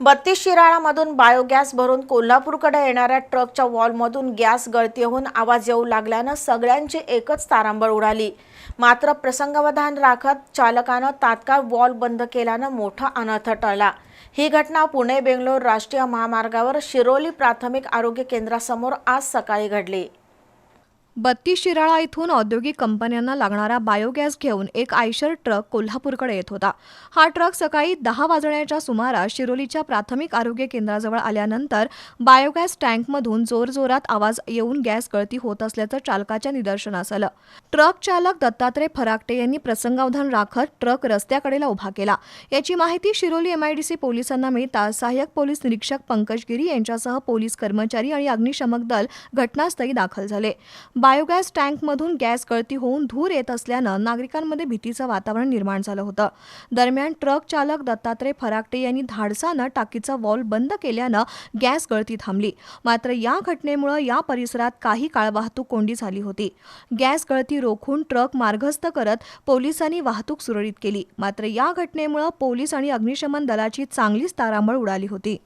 बत्तीस शिराळामधून बायोगॅस भरून कोल्हापूरकडे येणाऱ्या ट्रकच्या वॉलमधून गॅस गळती होऊन आवाज येऊ लागल्यानं सगळ्यांची एकच तारांबळ उडाली. मात्र प्रसंगावधान राखत चालकानं तात्काळ वॉल बंद केल्यानं मोठा अनर्थ टळला. ही घटना पुणे बेंगलोर राष्ट्रीय महामार्गावर शिरोली प्राथमिक आरोग्य केंद्रासमोर आज सकाळी घडली. बत्तीस शिराळा इथून औद्योगिक कंपन्यांना लागणारा बायोगॅस घेऊन एक आयशर ट्रक कोल्हापूरकडे येत होता. हा ट्रक सकाळी दहा वाजण्याच्या सुमारास शिरोलीच्या प्राथमिक आरोग्य केंद्राजवळ आल्यानंतर बायोगॅस टँकमधून जोरजोरात आवाज येऊन गॅस गळती होत असल्याचं चालकाच्या निदर्शनास आलं. ट्रक चालक दत्तात्रय फराकटे यांनी प्रसंगावधान राखत ट्रक रस्त्याकडेला उभा केला. याची माहिती शिरोली एमआयडीसी पोलिसांना मिळताच सहाय्यक पोलीस निरीक्षक पंकज गिरी यांच्यासह पोलीस कर्मचारी आणि अग्निशमक दल घटनास्थळी दाखल झाले. बायोगॅस टँकमधून गॅस गळती होऊन धूर येत असल्यानं नागरिकांमध्ये भीतीचं वातावरण निर्माण झालं होतं. दरम्यान ट्रक चालक दत्तात्रय फराकटे यांनी धाडसानं टाकीचा वॉल बंद केल्यानं गॅस गळती थांबली. मात्र या घटनेमुळं या परिसरात काही काळ वाहतूक कोंडी झाली होती. गॅस गळती रोखून ट्रक मार्गस्थ करत पोलिसांनी वाहतूक सुरळीत केली. मात्र या घटनेमुळं पोलीस आणि अग्निशमन दलाची चांगलीच तारांबळ उडाली होती.